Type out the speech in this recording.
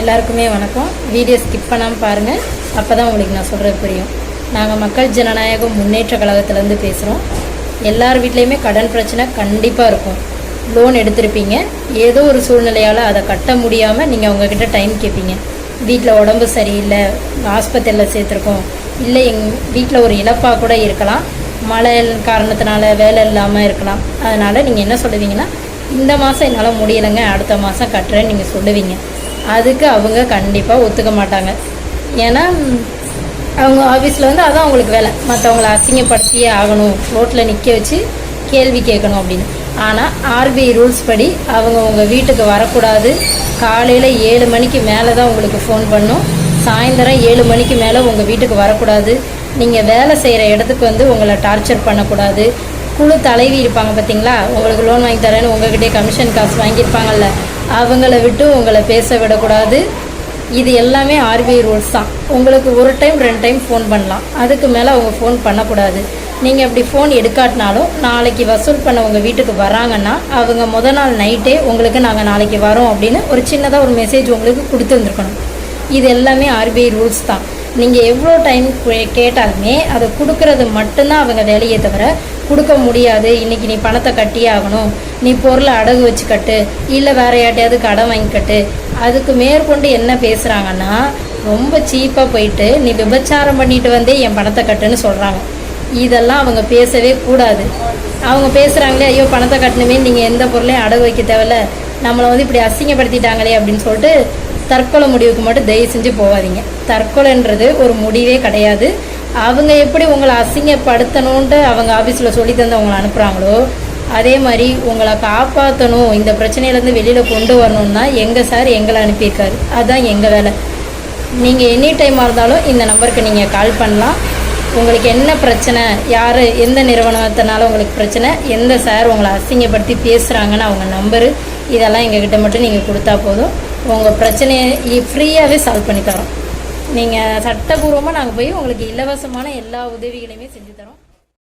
எல்லாருக்குமே வணக்கம். Video skip பண்ணாமல் பாருங்கள் அப்போ தான் உங்களுக்கு நான் சொல்கிறது புரியும். நாங்கள் மக்கள் ஜனநாயக முன்னேற்ற கழகத்திலேருந்து பேசுகிறோம் எல்லார் வீட்லேயுமே கடன் பிரச்சனை கண்டிப்பாக இருக்கும். லோன் எடுத்திருப்பீங்க. ஏதோ ஒரு சூழ்நிலையால் அதை கட்ட முடியாமல் நீங்கள் அவங்கக்கிட்ட டைம் கேட்பீங்க வீட்டில் உடம்பு சரியில்லை ஆஸ்பத்திரியில் சேர்த்துருக்கோம். இல்லை எங் வீட்டில் ஒரு இழப்பாக கூட இருக்கலாம். மழை காரணத்தினால வேலை இல்லாமல் இருக்கலாம். அதனால் நீங்கள் என்ன சொல்லுவீங்கன்னா இந்த மாதம் என்னால் முடியலைங்க அடுத்த மாதம் கட்டுறேன்னு நீங்கள் சொல்லுவீங்க. அதுக்கு அவங்க கண்டிப்பாக ஒத்துக்க மாட்டாங்க. ஏன்னா அவங்க ஆஃபீஸில் வந்து அதான் அவங்களுக்கு வேலை. மற்றவங்கள அசிங்கப்படுத்தியே ஆகணும். ரோட்டில் நிற்க வச்சு கேள்வி கேட்கணும் அப்படின்னு. ஆனால் ஆர்பிஐ ரூல்ஸ் படி அவங்க உங்கள் வீட்டுக்கு வரக்கூடாது. காலையில் ஏழு மணிக்கு மேலே தான் உங்களுக்கு ஃபோன் பண்ணும். சாயந்தரம் ஏழு மணிக்கு மேலே உங்கள் வீட்டுக்கு வரக்கூடாது. நீங்கள் வேலை செய்கிற இடத்துக்கு வந்து உங்களை டார்ச்சர் பண்ணக்கூடாது. குழு தலைவி இருப்பாங்க பார்த்தீங்களா உங்களுக்கு லோன் வாங்கி தரேன்னு உங்ககிட்டயே கமிஷன் காசு வாங்கியிருப்பாங்கல்ல. அவங்கள விட்டு உங்களை பேச விடக்கூடாது இது எல்லாமே ஆர்பிஐ ரூல்ஸ் தான். உங்களுக்கு ஒரு டைம் ரெண்டு டைம் ஃபோன் பண்ணலாம். அதுக்கு மேலே அவங்க ஃபோன் பண்ணக்கூடாது. நீங்கள் அப்படி ஃபோன் எடுக்காட்டினாலும் நாளைக்கு வசூல் பண்ண உங்கள் வீட்டுக்கு வராங்கன்னா அவங்க முத நாள் நைட்டே உங்களுக்கு நாங்கள் நாளைக்கு வரோம் அப்படின்னு ஒரு சின்னதாக ஒரு மெசேஜ் உங்களுக்கு கொடுத்துருந்துருக்கணும் இது எல்லாமே ஆர்பிஐ ரூல்ஸ் தான். நீங்கள் எவ்வளோ டைம் கேட்டாலுமே அதை கொடுக்கறது மட்டும்தான் அவங்க வேலையே தவிர கொடுக்க முடியாது. இன்னைக்கு நீ பணத்தை கட்டியே ஆகணும். நீ பொருளை அடகு வச்சு கட்டு. இல்லை வேற யார்ட்டையாவது கடன் வாங்கிக்கட்டு அதுக்கு மேற்கொண்டு என்ன பேசுகிறாங்கன்னா ரொம்ப சீப்பாக போயிட்டு நீ விபச்சாரம் பண்ணிட்டு வந்தே என் பணத்தை கட்டுன்னு சொல்கிறாங்க இதெல்லாம் அவங்க பேசவே கூடாது. அவங்க பேசுகிறாங்களே ஐயோ பணத்தை கட்டணுமே நீங்கள் எந்த பொருளையும் அடகு வைக்க தேவையில்ல. நம்மளை வந்து இப்படி அசிங்கப்படுத்திட்டாங்களே அப்படின்னு சொல்லிட்டு தற்கொலை முடிவுக்கு மட்டும் தயவு செஞ்சு போகாதீங்க. தற்கொலைன்றது ஒரு முடிவே கிடையாது. அவங்க எப்படி உங்களை அசிங்கப்படுத்தணுன்ட்டு அவங்க ஆஃபீஸில் சொல்லி தந்து அவங்களை அனுப்புகிறாங்களோ அதே மாதிரி உங்களை காப்பாற்றணும் இந்த பிரச்சனையிலேருந்து வெளியில் கொண்டு வரணும்னா தான் எங்கள் சார் எங்களை அனுப்பியிருக்காரு. அதுதான் எங்கள் வேலை. நீங்கள் எனி டைமாக இருந்தாலும் இந்த நம்பருக்கு நீங்கள் கால் பண்ணலாம். உங்களுக்கு என்ன பிரச்சனை யார் எந்த நிறுவனத்தினால உங்களுக்கு பிரச்சனை எந்த சார் உங்களை அசிங்கப்படுத்தி பேசுகிறாங்கன்னு அவங்க நம்பரு இதெல்லாம் எங்ககிட்ட மட்டும் நீங்கள் கொடுத்தா போதும். உங்கள் பிரச்சனையை ஃப்ரீயாகவே சால்வ் பண்ணி தரோம். நீங்கள் சட்டபூர்வமாக நாங்கள் போய் உங்களுக்கு இலவசமான எல்லா உதவிகளையுமே செஞ்சு தரோம்.